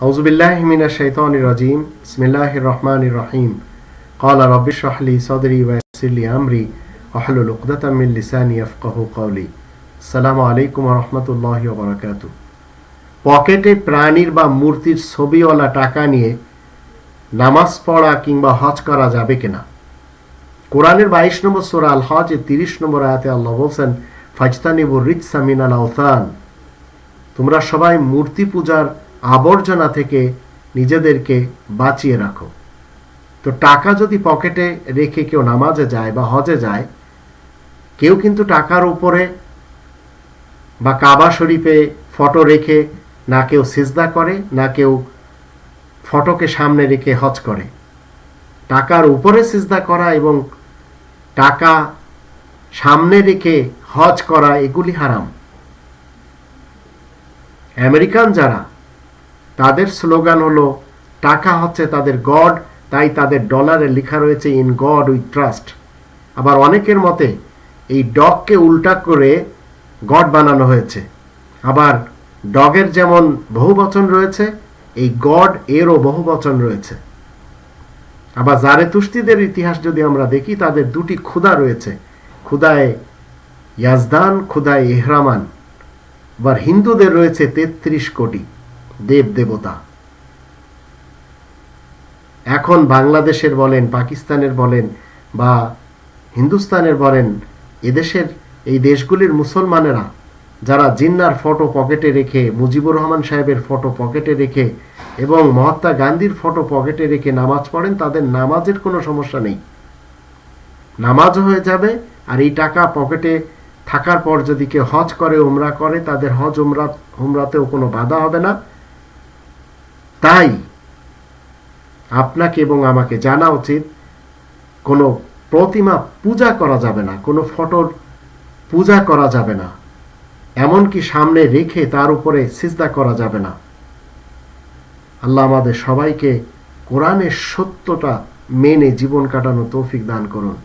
أعوذ بالله من الشيطان الرجيم بسم الله الرحمن الرحيم قال رب اشرح لي صدري ويسر لي أمري واحلل عقدة من لساني يفقه قولي السلام عليكم ورحمة الله وبركاته পকেটে প্রাণীর বা মূর্তির ছবিওয়ালা টাকা নিয়ে নামাজ পড়া কিংবা হজ করা যাবে কিনা কোরআনের বাইশ নম্বর সোরা আল হজ তিরিশ নম্বর আয়াতে আল্লাহ বলছেন ফাজতানিবুর রিচ সামিনাল আওতান তোমরা সবাই মূর্তি পূজার আবর্জনা থেকে নিজেদেরকে বাঁচিয়ে রাখো। তো টাকা যদি পকেটে রেখে কেউ নামাজে যায় বা হজে যায়, কেউ কিন্তু টাকার উপরে বা কাবা শরীফে ফটো রেখে না কেউ সিজদা করে, না কেউ ফটোকে সামনে রেখে হজ করে। টাকার উপরে সিজদা করা এবং টাকা সামনে রেখে হজ করা এগুলি হারাম। আমেরিকান যারা তাদের স্লোগান হলো, টাকা হচ্ছে তাদের গড, তাই তাদের ডলারে লেখা রয়েছে, ইন গড উইথ ট্রাস্ট। আবার অনেকের মতে, এই ডগকে উল্টা করে গড বানানো হয়েছে। আবার ডগের যেমন বহু বচন রয়েছে, এই গড এরও বহু বচন রয়েছে। আবার জারে তুষ্টিদের ইতিহাস যদি আমরা দেখি, তাদের দুটি ক্ষুদা রয়েছে। ক্ষুদায় ইয়াজদান ক্ষুদায় এহরামান। আবার হিন্দুদের রয়েছে তেত্রিশ কোটি। দেব দেবতা এখন বাংলাদেশের বলেন, পাকিস্তানের বলেন বা হিন্দুস্তানের বলেন, এদেশের এই দেশগুলির মুসলমানেরা যারা জিন্নার ফটো পকেটে রেখে, মুজিবুর রহমান সাহেবের ফটো পকেটে রেখে এবং মহাত্মা গান্ধীর ফটো পকেটে রেখে নামাজ পড়েন, তাদের নামাজের কোনো সমস্যা নেই। নামাজও হয়ে যাবে আর এই টাকা পকেটে থাকার পর যদি কেউ হজ করে, উমরা করে, তাদের হজ, উমরা, উমরাতেও কোনো বাধা হবে না। তাই আপনাকে এবং আমাকে জানা উচিত, কোনো প্রতিমা পূজা করা যাবে না, কোনো ফটোর পূজা করা যাবে না, এমনকি সামনে রেখে তার উপরে সিজদা করা যাবে না। আল্লাহ আমাদের সবাইকে কোরআনের সত্যটা মেনে জীবন কাটানো তৌফিক দান করুন।